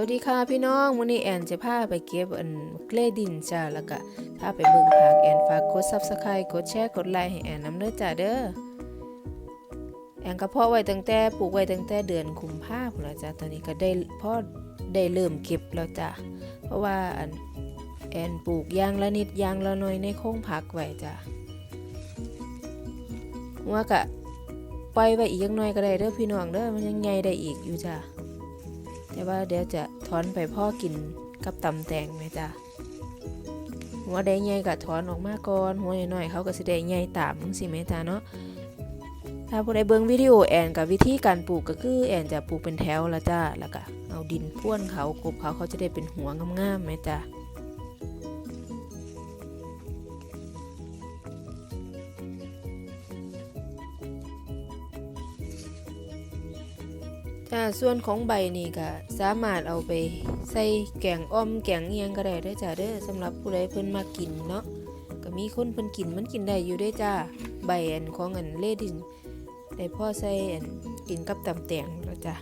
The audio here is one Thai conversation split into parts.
วัสดีค่ะพี่น้องวันนี้แอนจะพาไปเก็บอันเกลดินจ้าแล้วก็พาไปเบิ่งผักแอนฝากกด Subscribe กดแชร์กดไลค์ให้แอนนำเด้อจ้าเด้อแอนก็เพาะไว้ตั้งแต่ปลูกไว้ตั้งแต่เดือนกุมภาพันธ์แล้วจ้าตอนนี้ก็ได้พอได้เริ่มเก็บแล้วจ้าเพราะว่าอันแอนปลูกยางละนิดยางละหน่อยในโค้งผักไว้จ้าว่าก็ปล่อยไว้อีกจักหน่อยก็ได้เด้อพี่น้องเด้อมันยังใหญ่ได้อีกอยู่จ้า แต่ว่าเดี๋ยวจะถอนไปพ่อกินกับตำแตงไหมจ้ะหัวแดงใหญ่ก็ถอนออกมาก่อนหัวน้อยๆเขาก็สิได้ใหญ่ตามจังสิแม่จ้ะเนาะถ้าผู้ใดเบิ่งวิดีโอแอนกับวิธีการปลูกก็คือแอนจะปลูกเป็นแถวละจ้าแล้วก็เอาดินพ่วนเขากบเขาเขาจะได้เป็นหัวงามๆไหมจ้ะ จ้าส่วนของใบนี่ก็สามารถเอาไปใส่แกงอ้อมแกงเอียงก็ได้เด้จ้าเด้อสำหรับผู้ใดเพิ่นมากินเนาะก็มีคนเพิ่นกินมันกินได้อยู่เด้จ้าใบอันของอันเลดินได้พ่อใส่อันกินกับตำแตงแล้วจ้า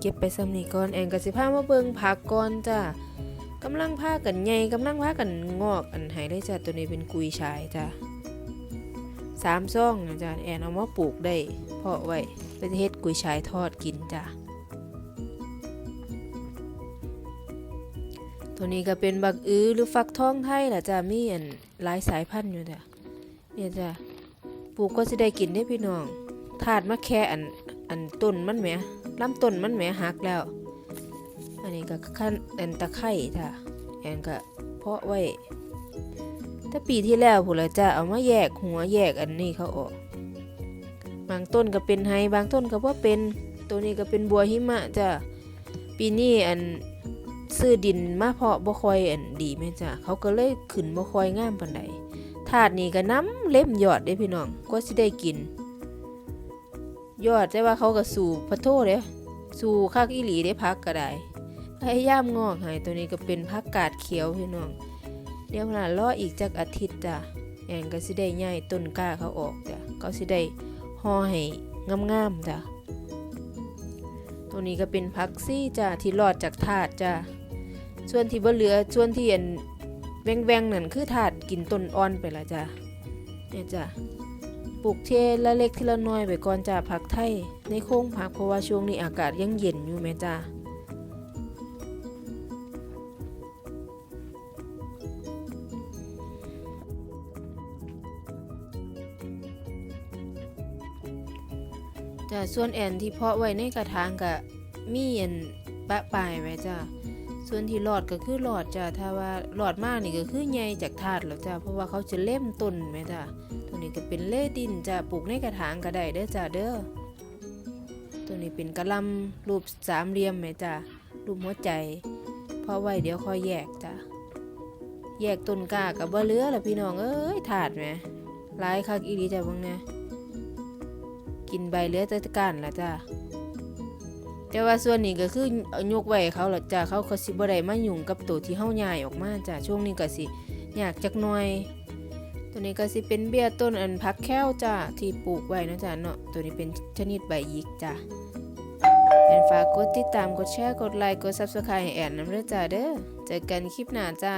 เก็บไปซ้ำนีก่อนแอนก็สิพามาเบิ่งผักก่อนจ้ากำลังพากันใหญ่กำลังพากันงอกอันไหได้จ้าตัวนี้เป็นกุยชายจ้า สามซ่องนะจ้าแอนเอามาปลูกได้ เพาะไว้เป็นเฮ็ดกุยชายทอดกินจ้ะตัวนี้ก็เป็นบักอื้อหรือฟักทองไทยล่ะจ้ะมีอันหลายสายพันธุ์อยู่จ้ะเนี่ยจ้ะปลูกก็จะได้กินได้พี่น้องถาดมะแค่อันอันต้นมันแหมลำต้นมันแหมหักแล้ว อันนี้ก็ขั้นอันตะไคร่จ้ะแอนก็เพาะไว้ แต่ปีที่แล้วผู้ละจ้ะเอามาแยกหัวแยกอันนี้เขาออก บางต้นก็เป็นไฮบางต้นก็ว่าเป็นตัวนี้ก็เป็นบัวหิมะจ้ะปีนี้อันซื้อดินมาเพาะบ่คอยอันดีแม่จ้ะเขาก็เลยขึ้นบ่คอยงามปานใดถาดนี้ก็น้ำเล่มยอดเด้พี่น้องก็สิได้กิน ยอดแต่ว่าเขาก็สู่พระโทษเด้สู่คักอีหลีได้พักก็ได้พยายามงอกให้ตัวนี้ก็เป็นผักกาดเขียวพี่น้อง เดี๋ยวน่ะรออีกจักอาทิตย์จ้ะแอนก็สิได้ย้ายต้นกล้าเขาออกจ้ะก็สิได้ห่อให้งามๆจ้ะตัวนี้ก็เป็นพักซี่จ้ะที่รอดจากถาดจ้ะส่วนที่บ่เหลือส่วนที่อันแวงๆนั่นคือถาดกินต้นอ่อนไปละจ้ะเนี่ยจ้ะปลูกเทละเล็กทีละน้อยไปก่อนจ้ะผักไทยในโค้งผักเพราะว่าช่วงนี้อากาศยังเย็นอยู่แม่จ้ะ จ้ะส่วนแอนที่เพาะไว้ในกระถางก็มีอันปะปลายไว้จ้ะส่วนที่หลอดก็คือหลอดจ้ะถ้าว่าหลอดมากนี่ก็คือใหญ่จากถาดแล้วจ้ะเพราะว่าเขาจะเล่มต้นไหมจ้ะตัวนี้ก็เป็นเล่ดินจ้ะปลูกในกระถางก็ได้เด้อจ้ะเด้อตัวนี้เป็นกระลำรูปสามเหลี่ยมไหมจ้ะรูปหัวใจเพราะไว้เดี๋ยวคอยแยกจ้ะแยกต้นก้ากับบ่เลือแล้วพี่น้องเอ้ยถาดไหมหลายคักอีหลีจ้ะบางเนี่ย กินใบเหลือแต่ก้านละจ้าแต่ว่าส่วนนี้ก็คือยกไว้ให้เขาละจ้าเขาก็สิบ่ได้มายุ่งกับตัวที่เฮาย้ายออกมาจ้าช่วงนี้ก็สิอยากจักหน่อย ตัวนี้ก็สิเป็นเบี้ยต้นอันพักแค้วจ้าที่ปลูกไว้นะจ้าเนาะตัวนี้เป็นชนิดใบหยิกจ้าแอนฝากกดติดตามกดแชร์กดไลค์กด Subscribe ให้แอนน้ำเด้อจ้าเด้อเจอกันคลิปหน้าจ้า